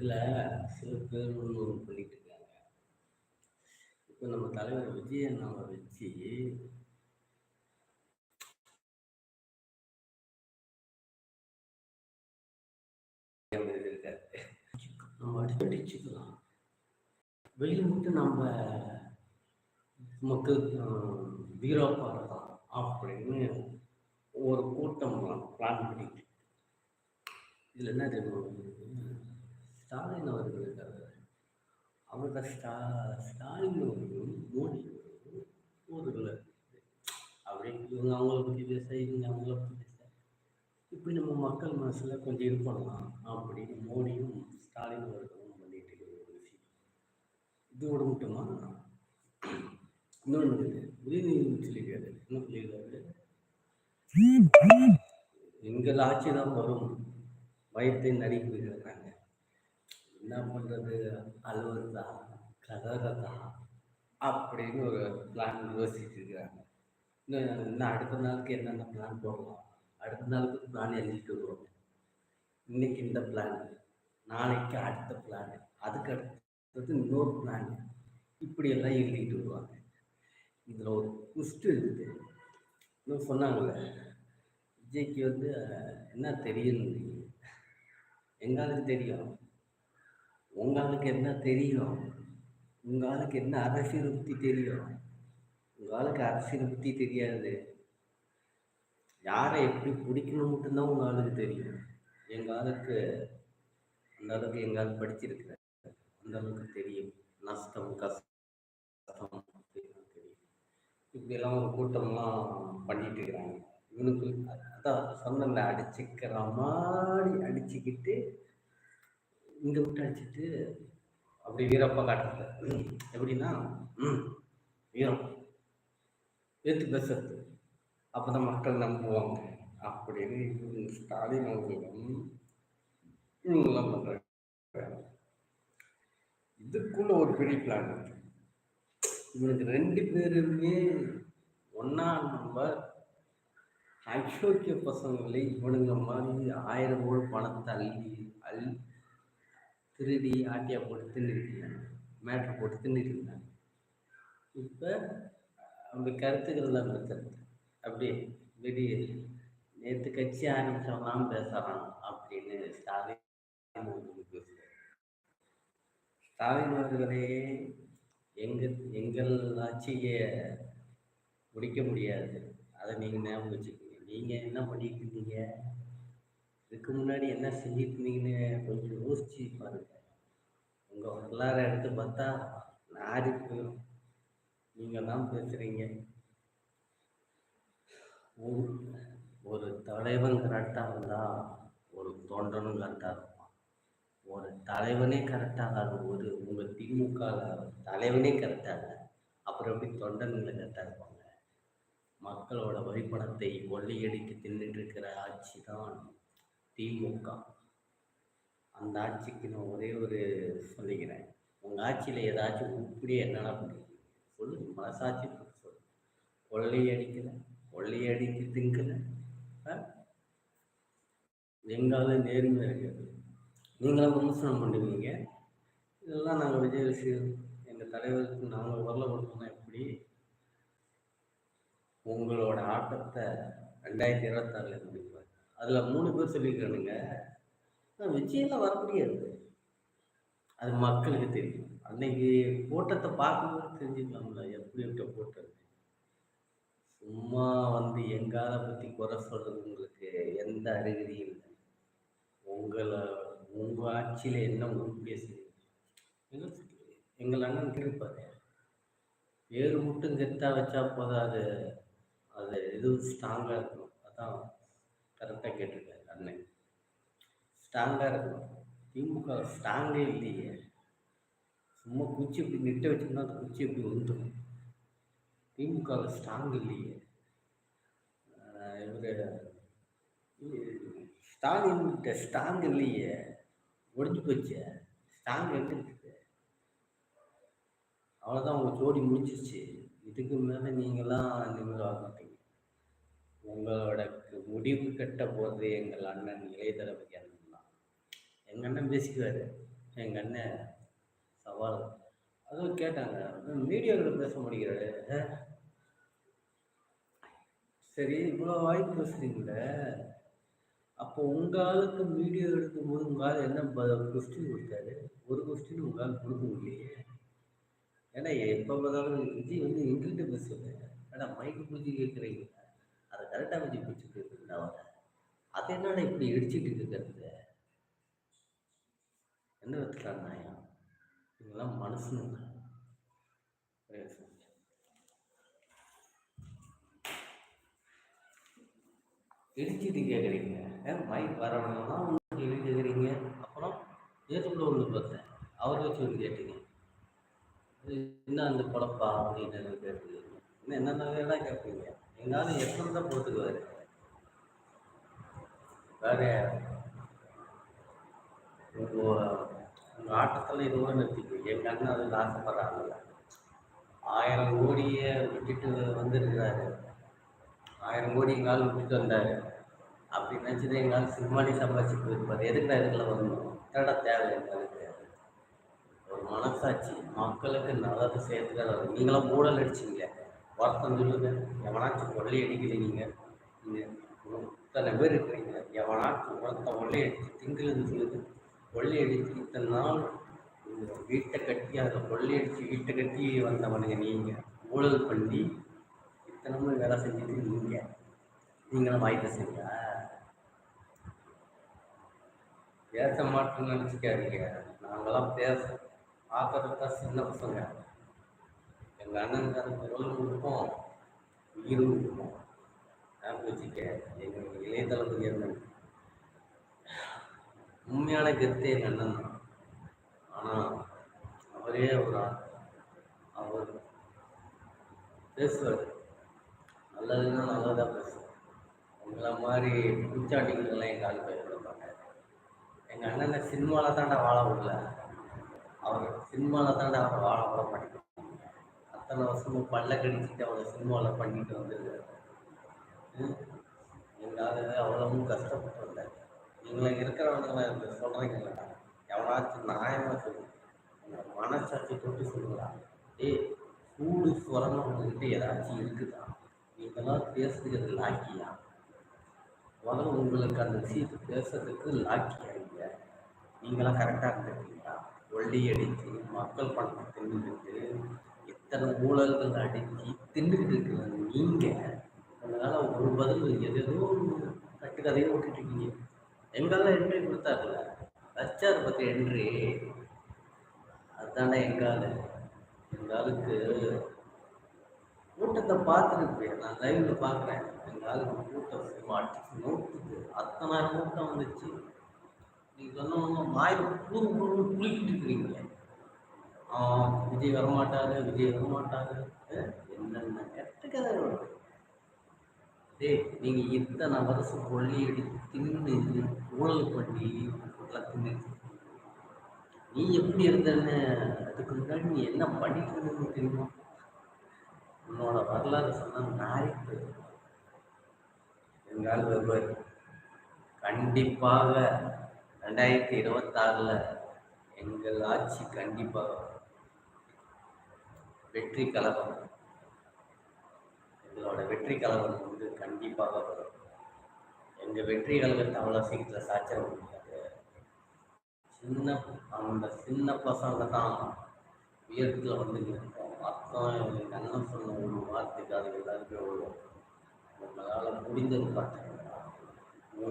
இதில் சில பேர் ஒன்று பண்ணிட்டு இருக்காங்க. இப்போ நம்ம தலைவர் விஜய் அண்ணாவை வச்சு நம்ம அடிச்சுக்கலாம் வெளியே மட்டும் நம்ம மக்கள் இருக்கலாம் அப்படின்னு ஒரு கூட்டம் பிளான் பண்ணிட்டு இதில் என்ன தெரியும் ஸ்டாலின் அவர்கள் இருக்கிறார் அவர்தான் ஸ்டா ஸ்டாலின் அவர்களும் மோடி அவர்களும் ஊரில் அப்படி இவங்க அவங்கள பற்றி பேச இவங்க அவங்கள பற்றி பேச. இப்படி நம்ம மக்கள் மனசில் கொஞ்சம் இது பண்ணலாம் அப்படின்னு மோடியும் ஸ்டாலின் அவர்களும் பண்ணிட்டு இருக்கிற ஒரு விஷயம். இதோட மட்டுமா? இன்னொன்று உதயநிதி சொல்லியிருக்காரு. என்ன சொல்லியிருக்காரு? எங்கள் ஆட்சி தான் வரும். பயத்தை நடிக்கிறாங்க என்ன பண்ணுறது அழுவதா கதறதா? அப்படின்னு ஒரு பிளான் யோசிச்சுட்டு இருக்காங்க. இன்னும் இன்னும் அடுத்த நாளுக்கு என்னென்ன பிளான் போடலாம்? அடுத்த நாளுக்கு பிளான் எழுதிட்டு வருவாங்க இன்னைக்கு இந்த பிளான் நாளைக்கு அடுத்த பிளான் அதுக்கு அடுத்தது இன்னொரு பிளான் இப்படியெல்லாம் எழுதிட்டு வருவாங்க. இதில் ஒரு குஸ்ட் இருக்குது இன்னும் சொன்னாங்கல்ல விஜய்க்கு வந்து என்ன தெரியும் எங்காலும் தெரியும். உங்களுக்கு என்ன தெரியும்? உங்கள் ஆளுக்கு என்ன அரசியல் பற்றி தெரியும்? உங்கள் ஆளுக்கு அரசியல் பற்றி தெரியாது. யாரை எப்படி பிடிக்கணும் மட்டும்தான் உங்கள் ஆளுக்கு தெரியும். எங்கள் ஆளுக்கு அந்த அளவுக்கு எங்கள் ஆள் படிச்சிருக்கிறேன் அந்த அளவுக்கு தெரியும். நஷ்டம் கஷ்டம் தெரியும். இப்படியெல்லாம் ஒரு கூட்டம்லாம் பண்ணிட்டு இருக்கிறாங்க இவனுக்கு அதான் சொன்ன அடிச்சுக்கிற மாதிரி அடிச்சுக்கிட்டு இங்கே விட்டு அடிச்சுட்டு அப்படி வீரப்பா காட்டுறது எப்படின்னா வீரம். ஏற்று பேசுறது. அப்போ தான் மக்கள் நம்புவாங்க. அப்படின்னு ஸ்டாலின் அவர்களும் இவங்கெல்லாம் பண்ணுறாங்க இதுக்குள்ள ஒரு பெரிய பிளான் இருக்கு. இவனுக்கு ரெண்டு பேருமே ஒன்னா நம்ம அசோக்கிய பசங்களை இவனுங்க மாதிரி ஆயிரம் கோடி பணத்தை அள்ளி அள்ளி திருடி ஆட்டியா போட்டு தின்னுருக்கீங்க மேட்ரு போட்டு தின்னுருக்கீங்க இப்போ அவங்க கருத்துக்கள் தான் கருத்து அப்படியே வெளியே நேற்று கட்சி ஆரம்பித்தவங்களாம் பேசலாம் அப்படின்னு ஸ்டாலின் பேசுகிறார் ஸ்டாலின் அவர்களே எங்கள் எங்கள் ஆட்சியை முடிக்க முடியாது. அதை நீங்கள் ஞாபகம் வச்சுக்கோங்க. நீங்கள் என்ன பண்ணிட்டு இருந்தீங்க? இதுக்கு முன்னாடி என்ன செஞ்சிட்டு இருந்தீங்கன்னு கொஞ்சம் எல்லாரும் எடுத்து பார்த்தா நாரி போயிடும் நீங்கள் தான் பேசுகிறீங்க ஒரு ஒரு தலைவன் கரெக்டாக இருந்தால் ஒரு தொண்டனும் கரெக்டாக இருப்பான். ஒரு தலைவனே கரெக்டாக ஒரு உங்கள் திமுக தலைவனே கரெக்டாக இல்லை. அப்புறம் எப்படி தொண்டனுங்களை கரெக்டாக இருப்பாங்க? மக்களோட வழிபணத்தை கொள்ளையடித்து தின்னுட்டு இருக்கிற ஆட்சி தான் திமுக. அந்த ஆட்சிக்கு நான் ஒரே ஒரு சொல்லிக்கிறேன். உங்கள் ஆட்சியில் ஏதாச்சும் இப்படி என்னென்ன பண்ணுறீங்க சொல்லுங்க மனசாட்சி சொல்லு. கொள்ளையடிக்கலை கொள்ளையடித்து திங்கலை. எங்கால நேர்மை இருக்குது நீங்களும் விமர்சனம் பண்ணுவீங்க. இதெல்லாம் நாங்கள் விஜய் விஷயம். எங்கள் தலைவருக்கு நாங்கள் வரல கொடுத்தோம்னா எப்படி? உங்களோட ஆட்டத்தை ரெண்டாயிரத்தி இருபத்தாறுல முடிப்பார். அதில் மூணு பேர் சொல்லியிருக்கானுங்க. விஜயெல்லாம் வர முடியாது. அது மக்களுக்கு தெரியும். அன்னைக்கு கூட்டத்தை பார்க்கும்போது தெரிஞ்சுக்கலாம்ல எப்படி விட்ட போட்டது? சும்மா வந்து எங்கால பற்றி குறை சொல்கிறது உங்களுக்கு எந்த அறிகுறியும் இல்லை. உங்களை உங்கள் ஆட்சியில் என்ன உருப்படிய செய்யுங்க எங்கள் அண்ணன் கேட்பாரு வேறு மட்டும் கெத்தாக வச்சா போதாது. அது எதுவும் ஸ்ட்ராங்காக இருக்கணும். அதான் கரெக்டாக கேட்டிருக்காரு அண்ணன். ஸ்ட்ராங்காக இருக்கணும். திமுக ஸ்ட்ராங்கே இல்லையே. சும்மா குச்சி இப்படி நிட்ட வச்சோம்னா அந்த குச்சி எப்படி வந்துடும். திமுக ஸ்ட்ராங் இல்லையே. இவர் ஸ்டாலின் ஸ்ட்ராங் இல்லையே. ஒடிஞ்சு போச்சு. ஸ்ட்ராங் எங்கே இருக்குது அவ்வளோதான் உங்கள் ஜோடி முடிஞ்சிச்சு இதுக்கு மேலே நீங்களாம் நிமிடம் மாட்டீங்க உங்களோட முடிவு கட்ட போகிறது எங்கள் அண்ணன் இளைய தளபதி அண்ணன். எங்கள் அண்ணன் பேசிக்குவார். எங்கள் அண்ணன் சவால். அதுவும் கேட்டாங்க. மீடியாவில் பேச முடிகிறாரு சரி இவ்வளோ வாய்ப்பு பேசுறீங்கள. அப்போ உங்கள் ஆளுக்கு வீடியோ எடுக்கும்போது உங்கள் ஆள் என்ன கொஸ்டின் கொடுத்தாரு. ஒரு கொஸ்டின் உங்கள் ஆள் கொடுக்க முடியலையே. ஏன்னா எப்போ பார்த்தாலும் விஜய் வந்து எங்ககிட்ட பேசுவேன் ஏன்னா மைக்கு பிடிச்சி கேட்குறீங்க அதை கரெக்டாக வச்சு பிடிச்சி கேட்குறீங்க அதை என்னடா இப்படி இடிச்சிட்டு இருக்கிறது? என்ன வித்துக்கான நாயம் இவங்கெல்லாம் மனுஷனுங்க. இடிச்சிட்டு கேட்குறீங்க. மைக் வரவங்கலாம் உங்களுக்கு இடி கேட்குறீங்க. அப்புறம் ஏற்றுக்குள்ள ஒன்று பார்த்தேன். அவரை வச்சு ஒன்று கேட்டீங்க. என்ன அந்த குழப்பா அப்படின்னு கேட்குறீங்க? இன்னும் என்னென்ன கேட்பீங்க எங்களால் எத்தனை தான் போட்டுக்குவார்? வேற உங்கள் உங்கள் ஆட்டத்தில் இதோட நிறுத்திக்கு என் கண்ணு அதில் ஆசைப்படுறாங்கல்ல ஆயிரம் கோடியை விட்டுட்டு வந்திருக்கிறாரு. ஆயிரம் கோடி எங்கால் விட்டுட்டு வந்தார். அப்படி நினச்சது எங்கால் சினிமாடி சம்பாதிச்சு போயிருப்பார். எதுக்கு இதுக்குள்ள வரணும்? என்னடா தேவை எங்களுக்கு? ஒரு மனசாட்சி. மக்களுக்கு நல்லது சேர்த்துக்கிறாரு நீங்களாம் ஊழல் அடிச்சிங்க. வருத்தம் சொல்லுங்க. எவனாச்சும் கொள்ளை அடிக்கிறீங்க நீங்கள் இத்தனை பேர் இருக்கிறீங்க. எவனாச்சும் ஒருத்தன் கொள்ளை அடிச்சு திங்கிலுன்னு சொல்லுது. கொள்ளையடித்து இத்தனை நாள் வீட்டை கட்டி அதில் கொள்ளையடித்து வீட்டை கட்டி வந்தவனுங்க நீங்கள் ஊழல் பண்ணி இத்தனை வேலை செஞ்சுட்டு நீங்கள் நீங்களும் வாய்ப்பு செஞ்சா பேச மாட்டோம்னு நினச்சிக்காதீங்க. நாங்களாம் பேச பார்க்கறதுக்கு தான் சின்ன பசங்க. எங்கள் அண்ணன் அது குரல் கொடுப்போம் உயிரும் கொடுப்போம் ஞாபகம் வச்சுக்க எங்கள் இளைய தளபதி அண்ணன். உண்மையான கெத்து எங்கள் அண்ணன் தான் ஆனால் அவரே ஒரு அவர் பேசுவார். நல்லதுன்னா நல்லதாக பேசுவார். உங்களை மாதிரி பூச்சாட்டிங்கெல்லாம் எங்கள் ஆள் பேர் எங்கள் அண்ணனை சினிமாவில் தாண்டா வாழ விடல. அவர் சினிமாவில் தாண்டா அவரை வாழ விட மாட்டேங்க அத்தனை வருஷமும் பல்ல கடிச்சிட்டு அவரை சினிமாவில் பண்ணிட்டு வந்துருக்காரு. எங்களால் அவ்வளவும் கஷ்டப்பட்டு வந்தார். நீங்களை இந்த சொல்கிறீங்களா எவனாச்சும் நியாயமாக சொல்லுங்க உங்கள் மனசாட்சி தொட்டு சொல்லுங்களா ஏய் சூடு சுரமாக உங்ககிட்ட ஏதாச்சும் இருக்குதா? நீங்களாம் பேசுகிறது லாக்கியா? முதல்ல உங்களுக்கு அந்த விஷயத்தை பேசுறதுக்கு லாக்கியா இல்லை நீங்களாம் கரெக்டாக இருந்திருக்கீங்களா? ஒல்லி அடித்து மக்கள் பணத்தை தின்னுக்கிட்டு இத்தனை ஊழல்கள் அடித்து தின்னுக்கிட்டு இருக்கிற நீங்கள் அதனால் ஒரு பதில் எதோ கட்டுக்கதையை விட்டுட்டு இருக்கீங்க. எங்கெல்லாம் என்ட்ரி கொடுத்தாருல? வச்சார் பற்றி என்ட்ரி அதுதானே எங்கால எங்காலுக்கு கூட்டத்தை பார்த்துருக்கு நான் லைவில் பார்க்குறேன். எங்காலுக்கு கூட்டம் சும்மா அடிச்சு நோட்டுக்கு அத்தனாயிரம் கூட்டம் வந்துச்சு. நீங்கள் சொன்னவங்க மாயில் புழு குளிக்கிட்டு இருக்கிறீங்க. விஜய் வரமாட்டாரு விஜய் வரமாட்டாரு. என்னென்ன கெட்ட கதை டேய் நீங்கள் இத்தனை வருஷம் கொள்ளையடி தின்னு ஊழல் பண்ணி தின்னு நீ எப்படி இருந்தன்னு அதுக்கு முன்னாடி நீ என்ன பண்ணிட்டு இருந்ததுன்னு தெரியுமா? உன்னோட வரலாறு சொன்னால் நாய்க்கு எங்கால் வருவார் கண்டிப்பாக ரெண்டாயிரத்தி இருபத்தாறில் எங்கள் ஆட்சி கண்டிப்பாக வெற்றி கலவரம் எங்களோட வெற்றி கலவரம் வந்து கண்டிப்பாக வரும். எங்கள் வெற்றி கழகத்தை சீக்கிரம் சீக்கிரத்தில் முடியாது சின்ன அந்த சின்ன பசங்க தான் உயரத்தில் வந்து நிற்போம் அர்த்தம் எங்களுக்கு அண்ணன் சொன்ன ஒரு வார்த்தைக்கு அது எல்லாருமே விழும் உங்களால் முடிந்தது பார்த்தீங்கன்னா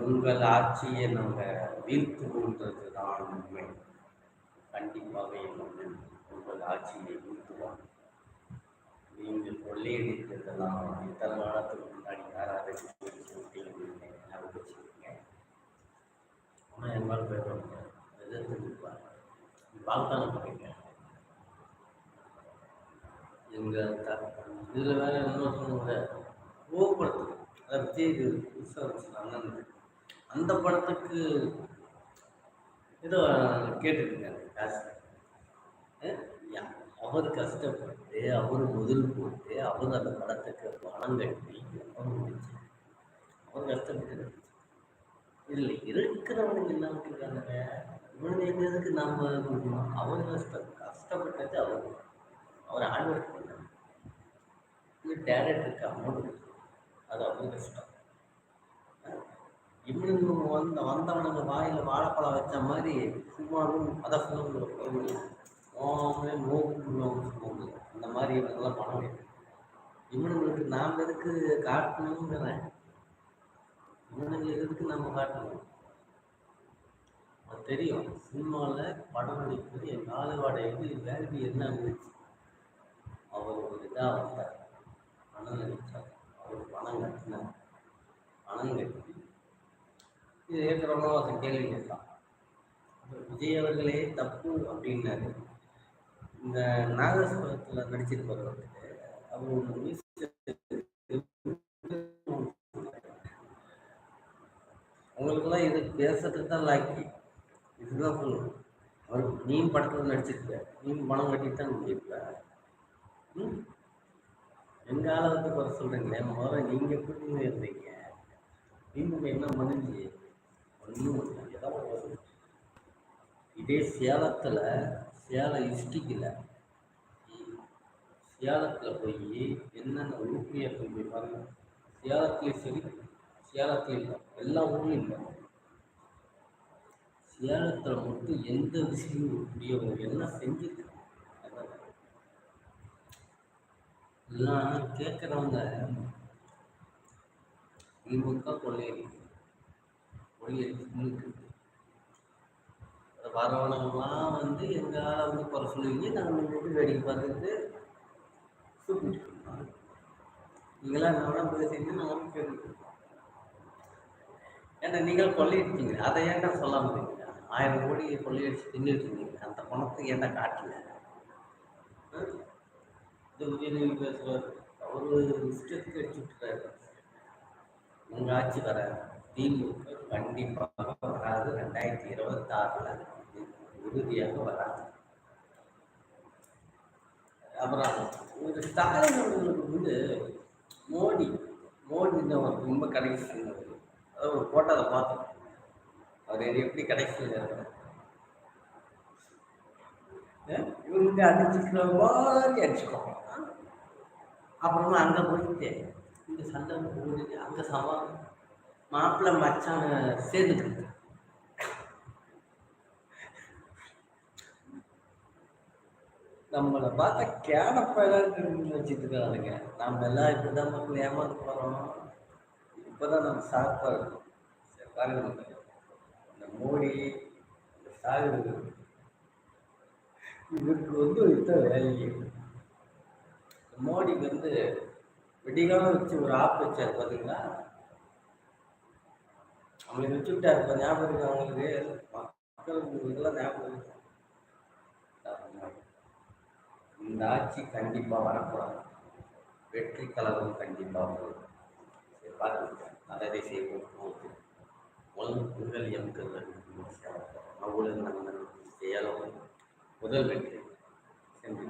உங்கள் ஆட்சியை நாங்கள் வீழ்த்துவோன்றது தான் உண்மை. கண்டிப்பாக எங்கள் உங்கள் ஆட்சியை வீழ்த்துவாங்க நீங்கள் கொள்ளையடித்ததெல்லாம் இத்தனை காலத்துக்கு முன்னாடி யாராவது ஞாபகம் வச்சுக்கோங்க ஆனால் என்னால் எதிர்த்து நிற்பார் வாக்தானம் பண்ணுங்க எங்கள் த இதில் வேறு என்ன சொன்னாங்க ஓ படத்துக்கு அதை விஜய் புதுசாக அண்ணன் அந்த படத்துக்கு ஏதோ கேட்டுருக்காரு காசு. அவர் கஷ்டப்பட்டு அவர் முதல் போட்டு அவர் அந்த படத்துக்கு பணம் கட்டி அவர் முடிச்சு அவர் கஷ்டப்பட்டு இல்லை இருக்கிறவனுக்கு என்ன விட்டுருக்காங்க இவனுங்க எங்க எதுக்கு கொடுக்கணும். அவன் கஷ்டம் கஷ்டப்பட்டது அவர் அவர் ஹார்ட் ஒர்க் பண்ணார் இது டேரக்டருக்கு அமௌண்ட் அது அவங்க கஷ்டம். இவனுங்க வந்த வந்தவனுக்கு வாயில் வாழைப்பழம் வச்ச மாதிரி சும்மாவும் அதை சொல்லுவாங்க ஓமே நோக்கு அந்த மாதிரி இவங்கெல்லாம் பண்ண முடியாது. இவனுங்களுக்கு நாம் எதுக்கு காட்டணுங்கிறேன். இவனுங்க எதுக்கு நம்ம காட்டணும்? அது தெரியும். சினிமாவில் படம் நடிப்பது என் கால வாடகைக்கு வேல்யூ என்ன இருந்துச்சு? அவர் ஒரு இதாக வந்தார். பணம் நடித்தார் அவர் பணம் கட்டினார். பணம் கட்டி இது ஏற்கனவே அதை கேள்வி கேட்கலாம் விஜய் அவர்களே தப்பு அப்படின்னாரு. இந்த நாகஸ்வரத்தில் நடிச்சிருப்பவர்களுக்கு அவர் ஒரு உங்களுக்கெல்லாம் இது பேசுறதுக்கு தான் லாக்கி இதுதான் சொல்லணும் அவர் நீ படத்தில் நடிச்சிருக்க நீ பணம் கட்டிட்டு தான் நடிச்சிருக்க ம்? எங்கள் ஆளை வந்து குறை சொல்கிறீங்களே முதல்ல நீங்கள் எப்படி இருந்தீங்க. நீங்கள் என்ன முடிஞ்சு ஒன்றும் ஏதாவது இதே சேலத்தில் சேலம் டிஸ்ட்ரிக்டில் சேலத்தில் போய் என்னென்ன உருப்படியாக போய் பாருங்கள் சேலத்துலேயும் சரி சேலத்துலேயும் இல்லை. எல்லா ஊர்லேயும் இல்லை. சேலத்தில் மட்டும் எந்த விஷயமும் முடியவும் எல்லாம் செஞ்சுருக்காங்க எல்லாம் கேட்குறவங்க திமுக கொள்ளையடி கொள்ளையடி முன்னுக்கு வந்து எங்களால் வந்து குறை சொல்லுவீங்க நாங்கள் மட்டும் வேடிக்கை பார்த்துட்டு சூப்பிட்டு நீங்களாம் என்ன பேசிட்டு நாங்கள் கேட்டு ஏன்னா நீங்கள் கொள்ளையடிச்சீங்க? அதை ஏன்டா சொல்லாமல் இருக்கீங்க? ஆயிரம் கோடி கொள்ளையடிச்சு தின்னுட்டு இருந்தீங்க அந்த பணத்தை ஏன்டா காட்டல இந்த உதயநிதி பேசுவார். அவரு இஷ்டத்துக்கு அடிச்சு விட்டுறாரு உங்கள் ஆட்சி வர திமுக கண்டிப்பாக வராது. ரெண்டாயிரத்தி இருபத்தாறில் உறுதியாக வராது. அப்புறம் ஒரு ஸ்டாலின் அவர்களுக்கு வந்து மோடி மோடி அவர் ரொம்ப கடைசி அதாவது ஒரு போட்டோவை பார்த்தோம். அவர் எப்படி கடைசியில் இவங்க அடிச்சுக்கிற மாதிரி அடிச்சுக்கோங்க. அப்புறமா அங்கே போயிட்டு இந்த சண்டை போடுது அங்கே சவால் மாப்பிள்ளை மச்சான சேர்ந்துக்கிட்டு நம்மளை பார்த்தா கேனப்பையெல்லாம் வச்சுட்டு இருக்காதுங்க நம்ம எல்லாம் இப்படிதான் மக்கள் ஏமாந்து போகிறோம் இப்போ தான் நம்ம சாப்பாக இருக்கும். சரி பாருங்க இந்த மோடி இந்த சாகு இவருக்கு வந்து இத்த வேலையே மோடிக்கு வந்து விடிகாலம் வச்சு ஒரு ஆப் வச்சார் பார்த்தீங்கன்னா அவங்களுக்கு வச்சு விட்டார் இப்போ ஞாபகம் இருக்கு அவங்களுக்கு மக்களுக்கு இதெல்லாம் ஞாபகம் இருக்கு? இந்த ஆட்சி கண்டிப்பாக வரக்கூடாது. வெற்றி கலகம் கண்டிப்பாக வரும். சரி நல்லதை செய்வோம். உலகம் உங்கள் எம்கள் அவ்வளவு நம்ம செயலும் முதல் வெற்றி. சென்று